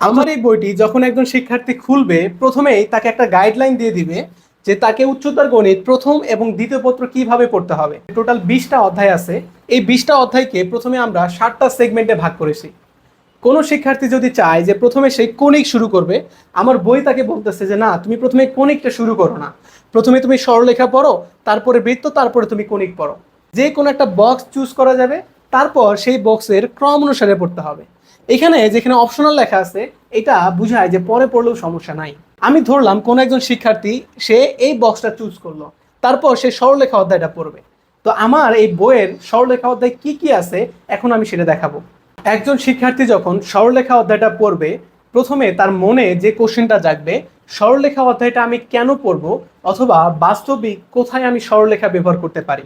আমার এই বইটি যখন একজন শিক্ষার্থী খুলবে, প্রথমেই তাকে একটা গাইডলাইন দিয়ে দিবে যে তাকে উচ্চতর গণিত প্রথম এবং দ্বিতীয় পত্র কীভাবে পড়তে হবে। টোটাল বিশটা অধ্যায় আছে। এই বিশটা অধ্যায়কে প্রথমে আমরা ষাটটা সেগমেন্টে ভাগ করেছি। কোনো শিক্ষার্থী যদি চায় যে প্রথমে সেই কোণিক শুরু করবে, আমার বই তাকে বলতেছে যে, না, তুমি প্রথমে কোণিকটা শুরু করো না। প্রথমে তুমি সরলরেখা পড়ো, তারপরে বৃত্ত, তারপরে তুমি কোণিক পড়ো। যে কোনো একটা বক্স চুজ করা যাবে, তারপর সেই বক্সের ক্রম অনুসারে পড়তে হবে। এখানে যেখানে অপশনাল লেখা আছে, এটা বুঝায় যে পরে পড়লেও সমস্যা নাই। আমি ধরলাম কোন একজন শিক্ষার্থী, সে এই বক্সটা চুজ করল। তারপর সে সরলরেখা অধ্যায়টা পড়বে। তো আমার এই বইয়ের সরলরেখা অধ্যায় কি কি আছে, এখন আমি সেটা দেখাবো। একজন শিক্ষার্থী যখন সরলরেখা অধ্যায়টা পড়বে, প্রথমে তার মনে যে কোশ্চেনটা জাগবে, সরলরেখা অধ্যায়টা আমি কেন পড়ব, অথবা বাস্তবিক কোথায় আমি সরলরেখা ব্যবহার করতে পারি,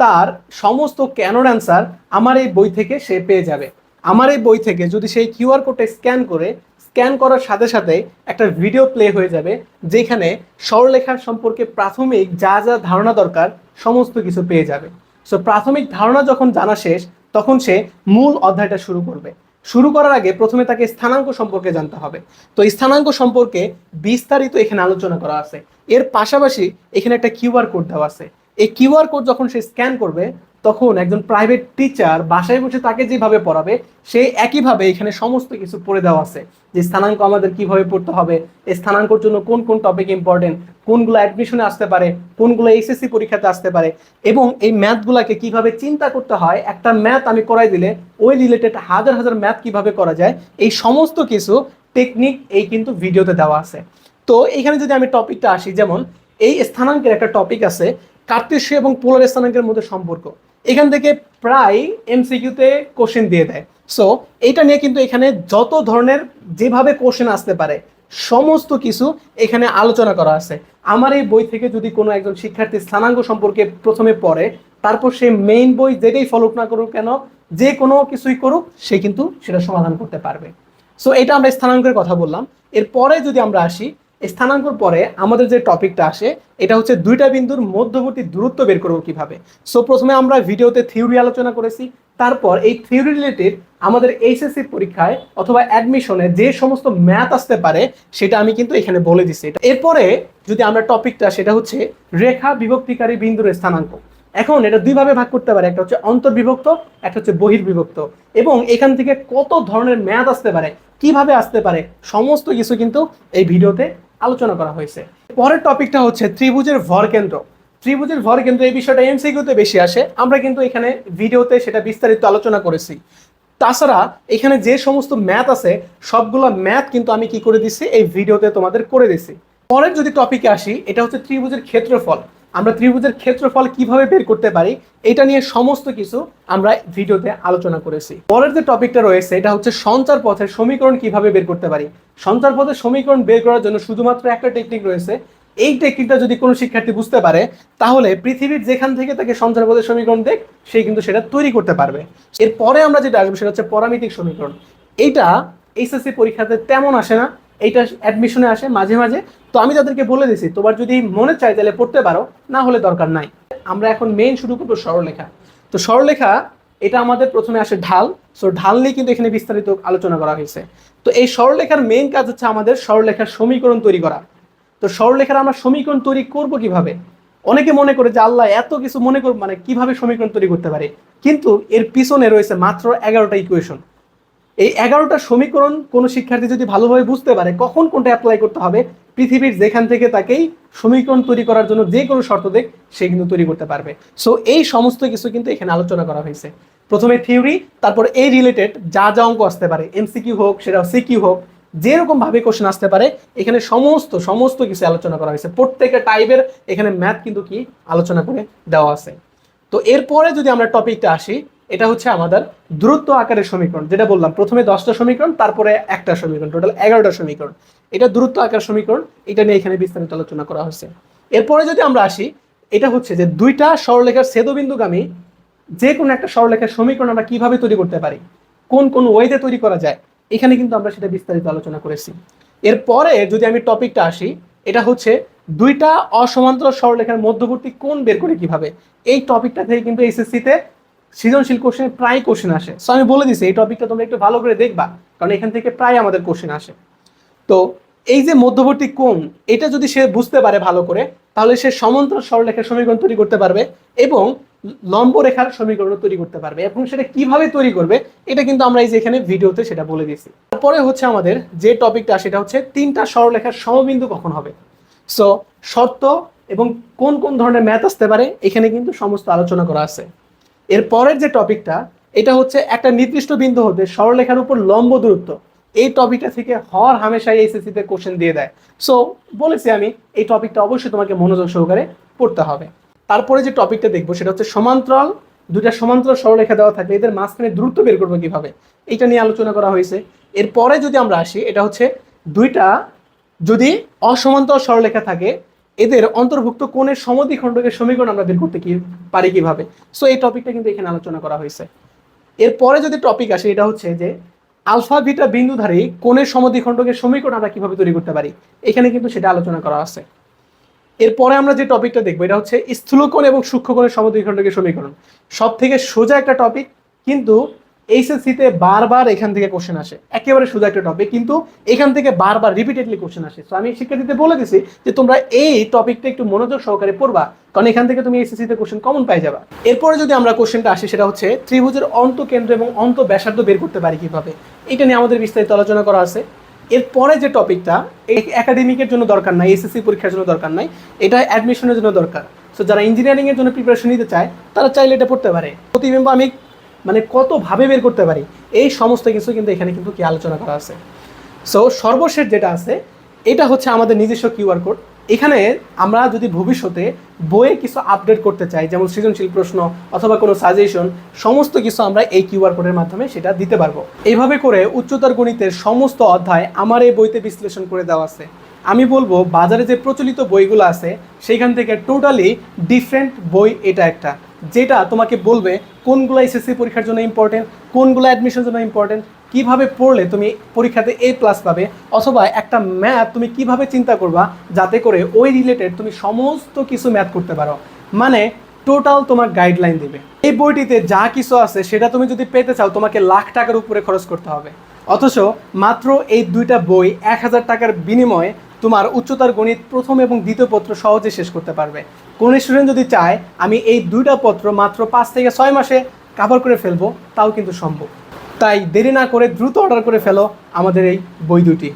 তার সমস্ত ক্যানোর অ্যান্সার আমার এই বই থেকে সে পেয়ে যাবে। আমার এই বই থেকে যদি সেই কিউআর কোডটা স্ক্যান করে, স্ক্যান করার সাথে সাথে একটা ভিডিও প্লে হয়ে যাবে, যেখানে সরলেখার সম্পর্কে প্রাথমিক যা যা ধারণা দরকার সমস্ত কিছু পেয়ে যাবে। সো প্রাথমিক ধারণা যখন জানা শেষ, তখন সে মূল অধ্যায়টা শুরু করবে। শুরু করার আগে প্রথমে তাকে স্থানাঙ্ক সম্পর্কে জানতে হবে। তো স্থানাঙ্ক সম্পর্কে বিস্তারিত এখানে আলোচনা করা আছে। এর পাশাপাশি এখানে একটা কিউআর কোড দেওয়া আছে। এই কিউআর কোড যখন সে স্ক্যান করবে তখন একজন প্রাইভেট টিচার বাসায় বসে তাকে যেভাবে পড়াবে, সে একইভাবে এখানে সমস্ত কিছু পড়ে দেওয়া আছে। যে স্থানাঙ্ক আমাদের কীভাবে পড়তে হবে, এই স্থানাঙ্কর জন্য কোন কোন টপিক ইম্পর্টেন্ট কোনগুলো অ্যাডমিশনে আসতে পারে, কোনগুলো এইচএসসি পরীক্ষাতে আসতে পারে এবং এই ম্যাথগুলোকে কীভাবে চিন্তা করতে হয়, একটা ম্যাথ আমি করাই দিলে ওই রিলেটেড হাজার হাজার ম্যাথ কীভাবে করা যায়, এই সমস্ত কিছু টেকনিক এই কিন্তু ভিডিওতে দেওয়া আছে। তো এখানে যদি আমি টপিকটা আসি, যেমন এই স্থানাঙ্কের একটা টপিক আছে, কার্তেশীয় এবং পোলার স্থানাঙ্কের মধ্যে সম্পর্ক। এখান থেকে প্রায় এমসিকিউতে কোশ্চেন দিয়ে দেয়। সো এইটা নিয়ে কিন্তু এখানে যত ধরনের যেভাবে কোশ্চেন আসতে পারে, সমস্ত কিছু এখানে আলোচনা করা আছে। আমার এই বই থেকে যদি কোনো একজন শিক্ষার্থী স্থানাঙ্ক সম্পর্কে প্রথমে পড়ে, তারপর সে মেইন বই যেটাই ফলো না করুক কেন, যে কোনো কিছুই করুক, সে কিন্তু সেটা সমাধান করতে পারবে। সো এটা আমরা স্থানাঙ্কের কথা বললাম। এরপরে যদি আমরা আসি স্থানাঙ্কর পরে আমাদের যে টপিকটা আসে, এটা হচ্ছে দুইটা বিন্দুর মধ্যবর্তী দূরত্ব বের করব কীভাবে। সো প্রথমে আমরা ভিডিওতে থিওরি আলোচনা করেছি, তারপর এই থিওরি রিলেটেড আমাদের এইচএসসি পরীক্ষায় অথবা অ্যাডমিশনে যে সমস্ত ম্যাথ আসতে পারে, সেটা আমি কিন্তু এখানে বলে দিচ্ছি এটা এরপরে যদি আমরা টপিকটা, সেটা হচ্ছে রেখা বিভক্তিকারী বিন্দুর স্থানাঙ্ক। এখন এটা দুইভাবে ভাগ করতে পারে, একটা হচ্ছে অন্তর্বিভক্ত, একটা হচ্ছে বহির্বিভক্ত। এবং এখান থেকে কত ধরনের ম্যাথ আসতে পারে, কীভাবে আসতে পারে, সমস্ত কিছু কিন্তু এই ভিডিওতে আলোচনা করা হয়েছে। পরের টপিকটা হচ্ছে ত্রিভুজের ভর কেন্দ্র। ত্রিভুজের ভর কেন্দ্র এই বিষয়টা এমসিকিউতে বেশি আসে। আমরা কিন্তু এখানে ভিডিওতে সেটা বিস্তারিত আলোচনা করেছি। তাছাড়া এখানে যে সমস্ত ম্যাথ আছে, সবগুলো ম্যাথ কিন্তু আমি কি করে দিছি, এই ভিডিওতে তোমাদের করে দিছি। পরের যদি টপিকে আসি, এটা হচ্ছে ত্রিভুজের ক্ষেত্রফল। আমরা ত্রিভুজের ক্ষেত্রফল কীভাবে বের করতে পারি, এটা নিয়ে সমস্ত কিছু আমরা ভিডিওতে আলোচনা করেছি। পরের যে টপিকটা রয়েছে, এটা হচ্ছে সঞ্চার পথের সমীকরণ কীভাবে বের করতে পারি সঞ্চার পথের সমীকরণ বের করার জন্য শুধুমাত্র একটা টেকনিক রয়েছে। এই টেকনিকটা যদি কোনো শিক্ষার্থী বুঝতে পারে, তাহলে পৃথিবীর যেখান থেকে তাকে সঞ্চার পথের সমীকরণ দেখ, সে কিন্তু সেটা তৈরি করতে পারবে। এরপরে আমরা যেটা আসব সেটা হচ্ছে পরামিতিক সমীকরণ। এইটা এইচএসসি পরীক্ষাতে তেমন আসে না, এইটা অ্যাডমিশনে আসে মাঝে মাঝে। তো আমি তাদেরকে বলে দিছি, তোমার যদি মনে চাই তাহলে পড়তে পারো, না হলে দরকার নাই। আমরা এখন মেইন শুরু করব সরলরেখা। তো সরলরেখা এটা আমাদের প্রথমে আসে ঢাল। সো ঢাল নিয়ে কিন্তু এখানে বিস্তারিত আলোচনা করা হয়েছে। তো এই সরলরেখার মেইন কাজ হচ্ছে আমাদের সরলরেখার সমীকরণ তৈরি করা। তো সরলরেখার আমরা সমীকরণ তৈরি করব কীভাবে? অনেকে মনে করে যে, আল্লাহ, এত কিছু মনে করব মানে কীভাবে সমীকরণ তৈরি করতে পারে? কিন্তু এর পিছনে রয়েছে মাত্র এগারোটা ইকুয়েশন এই এগারোটা সমীকরণ কোনো শিক্ষার্থী যদি ভালোভাবে বুঝতে পারে, কখন কোনটা অ্যাপ্লাই করতে হবে, পৃথিবীর যেখান থেকে তাকেই সমীকরণ তৈরি করার জন্য যে কোনো শর্ত দেখ সে কিন্তু তৈরি করতে পারবে। সো এই সমস্ত কিছু কিন্তু এখানে আলোচনা করা হয়েছে। প্রথমে থিওরি তারপর এই রিলেটেড যা যা অঙ্ক আসতে পারে এমসিকিউ হোক সেটা সিকিউ হোক যেরকম ভাবে কোশ্চেন আসতে পারে, এখানে সমস্ত সমস্ত কিছু আলোচনা করা হয়েছে। প্রত্যেকটা টাইপের এখানে ম্যাথ কিন্তু কি আলোচনা করে দেওয়া আছে। তো এরপরে যদি আমরা টপিকটা আসি এটা হচ্ছে আমাদের দূরত্ব আকারের সমীকরণ, যেটা বললাম, প্রথমে দশটা সমীকরণ, তারপরে একটা সমীকরণ টোটাল এগারোটা সমীকরণ। এটা দূরত্ব আকার সমীকরণ, এটা নিয়ে এখানে বিস্তারিত আলোচনা করা হয়েছে। এরপরে যদি আমরা আসি, এটা হচ্ছে যে দুইটা সরলরেখার ছেদবিন্দুগামী যে কোনো একটা সরলরেখার সমীকরণ আমরা কীভাবে তৈরি করতে পারি, কোন কোন ওয়েতে তৈরি করা যায়, এখানে কিন্তু আমরা সেটা বিস্তারিত আলোচনা করেছি। এরপরে যদি আমি টপিকটা আসি, এটা হচ্ছে দুইটা অসমান্তর সরলরেখার মধ্যবর্তী কোণ বের করে কীভাবে, এই টপিকটা থেকে কিন্তু এসএসসিতে সৃজনশীল কোশ্চেনে প্রায় কোশ্চেন আসে। সো আমি বলে দিছি, এই টপিকটা তোমরা একটু ভালো করে দেখবা, কারণ এখান থেকে প্রায় আমাদের কোশ্চেন আসে। তো, এই যে মধ্যবর্তী কোণ, এটা যদি সে বুঝতে পারে ভালো করে, তাহলে সে সমান্তরাল সরলরেখার সমীকরণ তৈরি করতে পারবে এবং লম্ব রেখার সমীকরণ তৈরি করতে পারবে এবং সেটা কীভাবে তৈরি করবে, এটা কিন্তু আমরা এই যে এখানে ভিডিওতে সেটা বলে দিয়েছি। তারপরে হচ্ছে আমাদের যে টপিকটা সেটা হচ্ছে তিনটা সরলরেখার সমবিন্দু কখন হবে? সো শর্ত এবং কোন কোন ধরনের ম্যাথ আসতে পারে, এখানে কিন্তু সমস্ত আলোচনা করা আছে। এর পরের যে টপিকটা, এটা হচ্ছে একটা নির্দিষ্ট বিন্দু হতে সরলরেখার উপর লম্ব দূরত্ব। এই টপিকটা থেকে হর হামেশাই এইচএসসি তে কোশ্চেন দিয়ে দেয়। সো বলেছি আমি, এই টপিকটা অবশ্যই তোমাকে মনোযোগ সহকারে পড়তে হবে। তারপরে যে টপিকটা দেখব, সেটা হচ্ছে সমান্তরাল। দুইটা সমান্তরাল সরলরেখা দেওয়া থাকলে এদের মাঝখানে দূরত্ব বের করব কীভাবে? এটা নিয়ে আলোচনা করা হয়েছে। এরপরে যদি আমরা আসি, এটা হচ্ছে দুইটা যদি অসমান্তরাল সরলরেখা থাকে এদের অন্তর্ভুক্ত কোণের সমদ্বিখণ্ডকের সমীকরণ আমরা বের করতে কি পারি কীভাবে? সো এই টপিকটা কিন্তু এখানে আলোচনা করা হয়েছে। এরপরে যদি টপিক আসে, এটা হচ্ছে যে আলফা বিটা বিন্দুধারী কোণের সমদ্বিখণ্ডকের সমীকরণ আমরা কীভাবে তৈরি করতে পারি? এখানে কিন্তু সেটা আলোচনা করা আছে। এরপরে আমরা যে টপিকটা দেখব, এটা হচ্ছে স্থূলকোণ এবং সূক্ষ্মকোণের সমদ্বিখণ্ডকের সমীকরণ। সব থেকে সোজা একটা টপিক কিন্তু এইচএসসিতে বারবার এখান থেকে কোশ্চেন আসে। একেবারে শুধু একটা টপিক কিন্তু এখান থেকে বারবার রিপিটেডলি কোশ্চেন আসে। তো আমি শিক্ষার্থীদের বলে দিছি যে তোমরা এই টপিকটা একটু মনোযোগ সহকারে পড়বা, কারণ এখান থেকে তুমি এইচএসসিতে কোশ্চেন কমন পাই যাবা। এরপরে যদি আমরা কোশ্চেনটা আসি, সেটা হচ্ছে ত্রিভুজের অন্ত কেন্দ্র এবং অন্ত ব্যাসার্ধ বের করতে পারি কীভাবে? এটা নিয়ে আমাদের বিস্তারিত আলোচনা করা আছে। এরপরে যে টপিকটা এই একাডেমিকের জন্য দরকার নাই এসএসসি পরীক্ষার জন্য দরকার নাই, এটা অ্যাডমিশনের জন্য দরকার। সো যারা ইঞ্জিনিয়ারিং এর জন্য প্রিপারেশন নিতে চায়, তারা চাইলে এটা পড়তে পারে। প্রতিবিম্ব আমি মানে কত ভাবে বের করতে পারি, এই সমস্ত কিছু কিন্তু এখানে কিন্তু কি আলোচনা করা আছে। সো সর্বশেষ যেটা আছে, এটা হচ্ছে আমাদের নিজস্ব কিউআর কোড। এখানে আমরা যদি ভবিষ্যতে বইয়ে কিছু আপডেট করতে চাই, যেমন সৃজনশীল প্রশ্ন অথবা কোনো সাজেশন সমস্ত কিছু আমরা এই কিউআর কোডের মাধ্যমে সেটা দিতে পারব। এইভাবে করে উচ্চতর গণিতের সমস্ত অধ্যায় আমার এই বইতে বিশ্লেষণ করে দেওয়া আছে। আমি বলব, বাজারে যে প্রচলিত বইগুলো আছে, সেইখান থেকে টোটালি ডিফারেন্ট বই এটা একটা। যেটা তোমাকে বলবে কোনগুলো এসএসসি পরীক্ষার জন্য ইম্পর্টেন্ট কোনগুলো অ্যাডমিশনের জন্য ইম্পর্টেন্ট কীভাবে পড়লে তুমি পরীক্ষাতে এ প্লাস পাবে, অথবা একটা ম্যাথ তুমি কীভাবে চিন্তা করবা যাতে করে ওই রিলেটেড তুমি সমস্ত কিছু ম্যাথ করতে পারো। মানে টোটাল তোমার গাইডলাইন দেবে। এই বইটিতে যা কিছু আছে সেটা তুমি যদি পেতে চাও, তোমাকে লাখ টাকার উপরে খরচ করতে হবে। অথচ মাত্র এই দুইটা বই এক হাজার টাকার বিনিময়ে তোমার উচ্চতার গণিত প্রথম এবং দ্বিতীয় পত্র সহজে শেষ করতে পারবে। কোন স্টুডেন্ট যদি চায়, আমি এই দুইটা পত্র মাত্র পাঁচ থেকে ছয় মাসে কাভার করে ফেলব, তাও কিন্তু সম্ভব। তাই দেরি না করে দ্রুত অর্ডার করে ফেলো আমাদের এই বই দুটি।